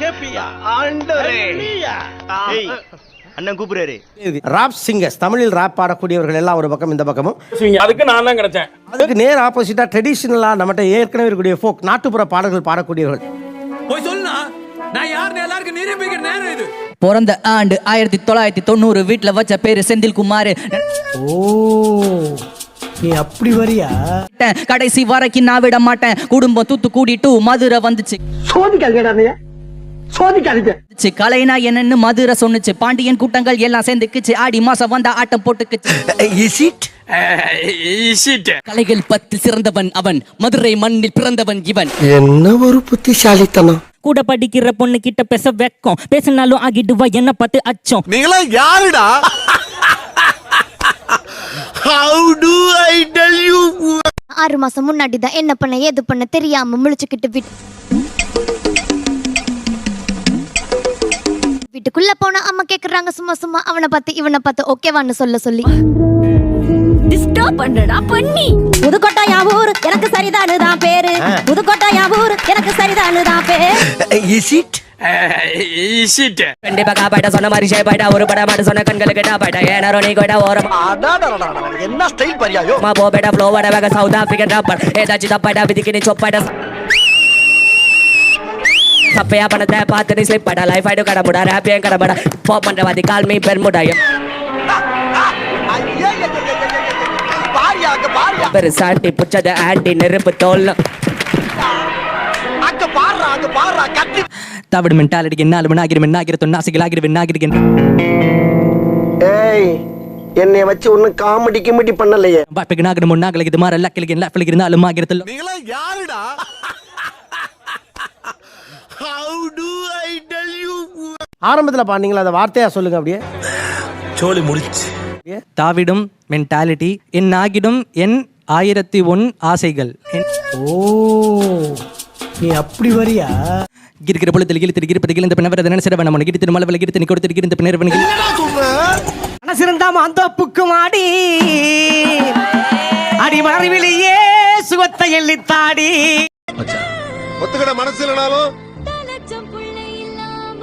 கேப்பியா? ஆண்டவரே. ஏய், அண்ணன் கூப்பிடுறாரு. ராப் சிங்கர்ஸ் தமிழில் ராப் பாடக்கூடியவர்கள் எல்லாம் ஒரு பக்கம் இந்த பக்கமும். அதுக்கு நான் தான் கிடைச்சேன். அதுக்கு நேர் ஆப்போசிட்டா ட்ரெடிஷனலா நம்மகிட்ட ஏற்கனவே இருக்கக்கூடிய ஃபோக் நாட்டுப்புற பாடல்கள் பாடக்கூடியவர்கள். போய் சொல்லுனா நான் யாருன்னு எல்லாருக்கும் நிரூபிக்கிற நேரம் இது. பிறந்த ஆண்டு ஆயிரத்தி தொள்ளாயிரத்தி தொண்ணூறு வீட்டுல வச்ச பேரு செந்தில் குமார் ஓ. நீ அப்படி வரியா? கடைசி வரைக்கும் நான் விட மாட்டேன். குடும்பம் தூத்து கூடிட்டு மதுரை வந்துச்சு. வந்துச்சு. கலைனா என்னன்னு மதுரை சொன்னுச்சு. பாண்டியன் கூட்டங்கள் எல்லாம் சேர்ந்துக்குச்சு. ஆடி மாசம் வந்தா ஆட்டம் போட்டுக்குச்சு. கலைகள் பத்தில் சிறந்தவன் அவன். மதுரை மண்ணில் பிறந்தவன் இவன். என்ன ஒரு புத்திசாலித்தனம்? கூட படிக்கிற பொண்ணு கிட்ட பேச வெக்கம். பேசினாலும் ஆகிடுவா என்ன பார்த்து அச்சம். நீங்களா யாருடா? How do I tell you ஆறு மாசம் முன்னாடி தான் என்ன பண்ண ஏது பண்ண தெரியாம முழிச்சுக்கிட்டு விட்டு வீட்டுக்குள்ள போனா அம்மா கேக்குறாங்க சும்மா சும்மா அவனை பார்த்து இவனை பார்த்து ஓகேவான்னு சொல்ல சொல்லி. டிஸ்டர்ப் பண்ணடா பண்ணி. புதுக்கோட்டை யாவூர் எனக்கு சரிதானு தான் பேரு புதுக்கோட்டை யாவூர் எனக்கு சரிதானு தான் பேரு. இஸ் இட் கண்டிப்பா காப்பாட்ட சொன்ன மாதிரி ஷேப்பாயிட்டா ஒரு படம் மாட்டு சொன்ன கண்களுக்கு டாப்பாயிட்டா ஏனாரோ நீ கோட்டா ஓரமா என்ன ஸ்டைல் பரியாயோ போ பேட்டா ஃப்ளோ வட வேக சவுத் ஆப்பிரிக்கன் ராப்பர் ஏதாச்சும் தப்பாயிட்டா விதிக்கு நீ சொப்பாயிட்டா சப்பையா பணத்தை பார்த்து நீ ஸ்லிப் படா லைஃப் ஆயிடும் கடமுடா ரேப்பியும் கடமுடா போ பண்றவாதி கால் மீ பெருமுடாயும் பெருசாண்டி புச்சத ஆண்டி நெருப்பு தோல் அங்க பாடுறா அங்க பாடுறா கத்தி தவிடு மென்டாலிட்டி என்னாலும் வினாகிரி மென்னாகிரி தொன்னாசிகள் ஆகிரி வினாகிரி ஏய் என்னை வச்சு ஒன்னும் காமெடி கிமெடி பண்ணலையே. பாப்பிக்கு நாகரம் முன்னாங்களுக்கு இது மாதிரி லக்கிலுக்கு எல்லா பிள்ளைக்கு இருந்தாலும் ஆகிறதுல நீங்களா யாருடா? How do I tell you ஆரம்பத்துல பாத்தீங்களா அந்த வார்த்தையா சொல்லுங்க அப்படியே. சோலி முடிச்சு. தாவிடும் மென்டாலிட்டி என் ஆகிடும் என் ஆயிரத்தி ஒன் ஆசைகள். ஓ. நீ அப்படி வரியா? இருக்கிற பொழுதில் கிழித்து இருப்பது கிழிந்த பின்னவர் நினைச்சிட நம்ம கிழித்து மலவில் கிழித்து நீ கொடுத்து இருந்த பின்னர் மனசிருந்தா மாந்தோப்புக்கு மாடி. அடி மலர்விழியே சுகத்தை எள்ளித்தாடி ஒத்துக்கிட மனசு இல்லைனாலும்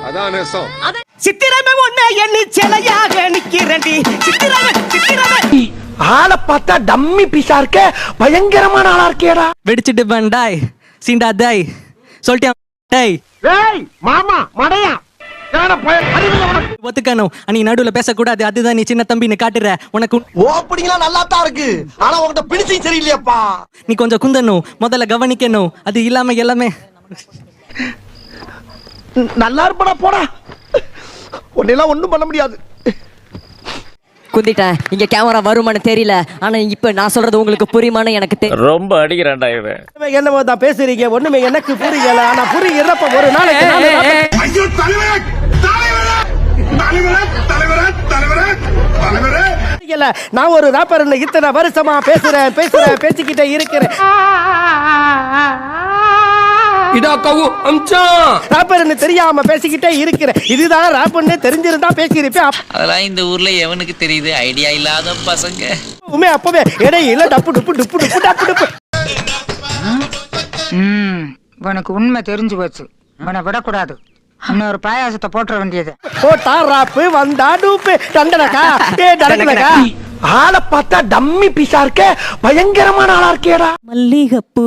அதான் நேசம். சித்திரமே ஒண்ணு எண்ணி சிலையாக நிக்கிறண்டி சித்திரமே சித்திரமே. ஆளை பார்த்தா டம்மி பீஸா இருக்க பயங்கரமான ஆளா இருக்கேடா வெடிச்சிட்டு வேண்டாய் சீண்டா தாய் சொல்லிட்டேன் டேய். ஏய் மாமா மடையா. ஒத்துக்கணும். நீ நடுவுல பேசக்கூடாது. அதுதான் நீ சின்ன தம்பின்னு காட்டுற. உனக்கு உன்- ஓப்பனிங்லாம் நல்லா தான் இருக்கு. ஆனா உன்கிட்ட பிடிச்சும் சரியில்லையாப்பா. நீ கொஞ்சம் குந்தணும். முதல்ல கவனிக்கணும். அது இல்லாம எல்லாமே நல்லா இருப்படா போடா. உன்னெல்லாம் ஒண்ணும் பண்ண முடியாது. குந்திட்டேன். இங்க கேமரா வருமானு தெரியல. ஆனா இப்ப நான் சொல்றது உங்களுக்கு புரியுமான்னு எனக்கு தெரியும் ரொம்ப அடிக்கிறான்டா இவன். என்னமோ தான் பேசுறீங்க. ஒண்ணுமே எனக்கு புரியல. ஆனா புரிகிறப்ப ஒரு நாளைக்கு நாலு புரியல. நான் ஒரு ராப்பர் இத்தனை வருஷமா பேசுறேன் பேசுறேன் பேசிக்கிட்டே இருக்கிறேன். இதா கவு அம்சா ராப்பர்னு தெரியாம பேசிக்கிட்டே இருக்கிறேன் இதுதான் ராப்பர்னு தெரிஞ்சிருந்தா பேசியிருப்பேன். அதெல்லாம் இந்த ஊர்ல எவனுக்கு தெரியுது? ஐடியா இல்லாத பசங்க. அப்பவுமே அப்பவே இடையில டப்பு டுப்பு டுப்பு டுப்பு டப்பு டுப்பு. ம் உனக்கு உண்மை தெரிஞ்சு போச்சு. உன்னை விடக்கூடாது. இன்னொரு பாயாசத்தை போட்டுற வேண்டியது. போட்டா ராப்பு வந்தா டூப்பு டண்டனக்கா ஏ டண்டனக்கா ஆளை பார்த்தா டம்மி பீஸா இருக்க பயங்கரமான ஆளா இருக்கேடா. மல்லிகைப்பூ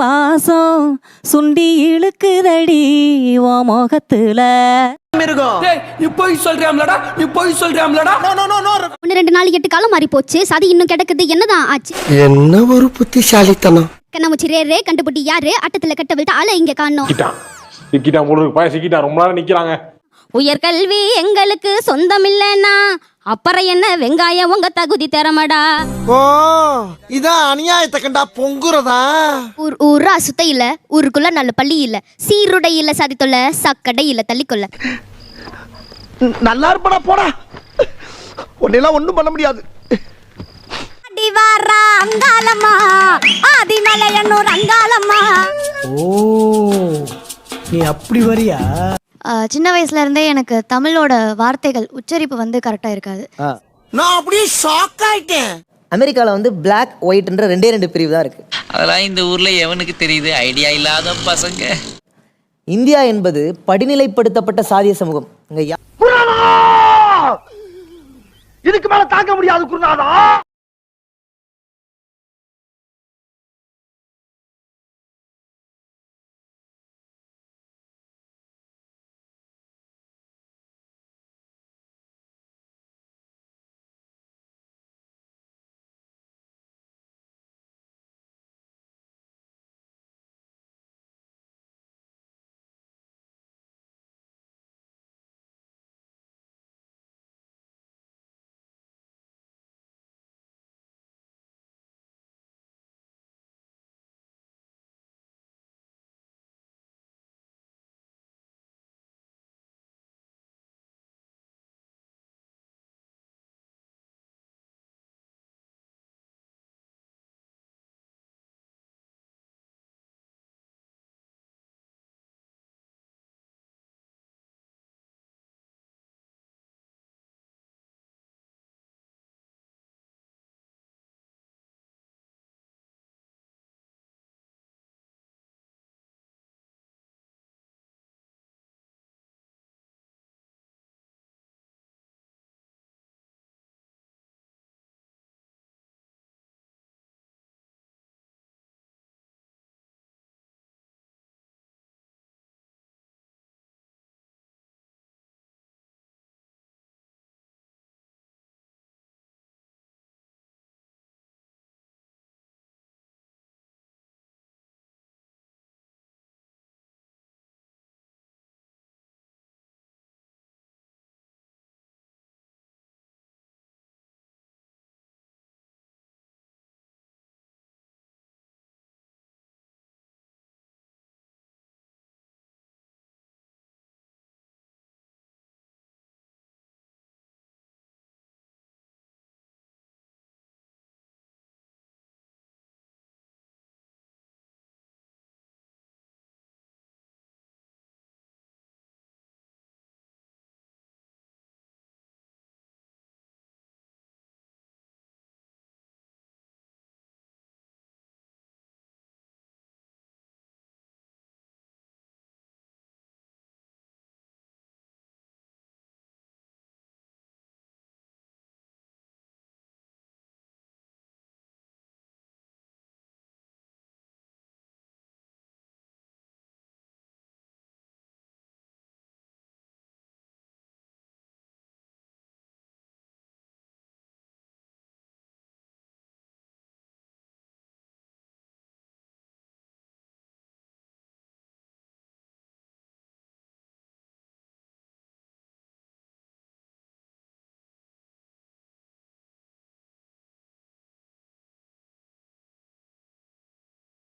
வாசம் சுண்டி இழுக்குதடி ஓ முகத்துல. டேய் நீ போய் சொல்றியாம்லடா நீ போய் சொல்றியாம்லடா. ஒன்னு ரெண்டு நாள் எட்டு காலம் மாறி போச்சு. சதி இன்னும் கிடக்குது. என்னதான் ஆச்சு? என்ன ஒரு புத்திசாலித்தனம். கண்ணாமூச்சி ரே ரே கண்டுபிடி யாரு? அட்டத்துல கட்ட விட்டு ஆளை இங்க காணோம். சிக்கிட்டான். போல இருக்கு. பையன் சிக்கிட்டான். ரொம்ப நேரம் நிக்கிறாங்க. உயர்கல்வி எங்களுக்கு சொந்தம் இல்லைன்னா அப்புறம் என்ன வெங்காயம் உங்க தகுதி தரமாடா? ஓ இதான் அநியாயத்தை கண்டா பொங்குறதா? ஊர் ஊரா சுத்த இல்ல ஊருக்குள்ள நல்ல பள்ளி இல்ல சீருடை இல்ல சதி தொல்ல சக்கடை இல்ல தள்ளிக்கொள்ள நல்லா இருப்படா போடா. உன்னெல்லாம் ஒண்ணும் பண்ண முடியாது. அடிவாரா அங்காளம்மா. ஆதிமலையன்னூர் அங்காளம்மா. ஓ நீ அப்படி வரியா? சின்ன வயசுல இருந்தே எனக்கு தமிழோட வார்த்தைகள் உச்சரிப்பு வந்து கரெக்டா இருக்காது. நான் அப்படியே ஷாக் ஆயிட்டேன். அமெரிக்கால வந்து பிளாக் ஒயிட்ன்ற ரெண்டே ரெண்டு பிரிவு தான் இருக்கு. அதெல்லாம் இந்த ஊர்ல எவனுக்கு தெரியுது? ஐடியா இல்லாத பசங்க. இந்தியா என்பது படிநிலைப்படுத்தப்பட்ட சாதிய சமூகம். இதுக்கு மேல தாங்க முடியாது குருநாதா!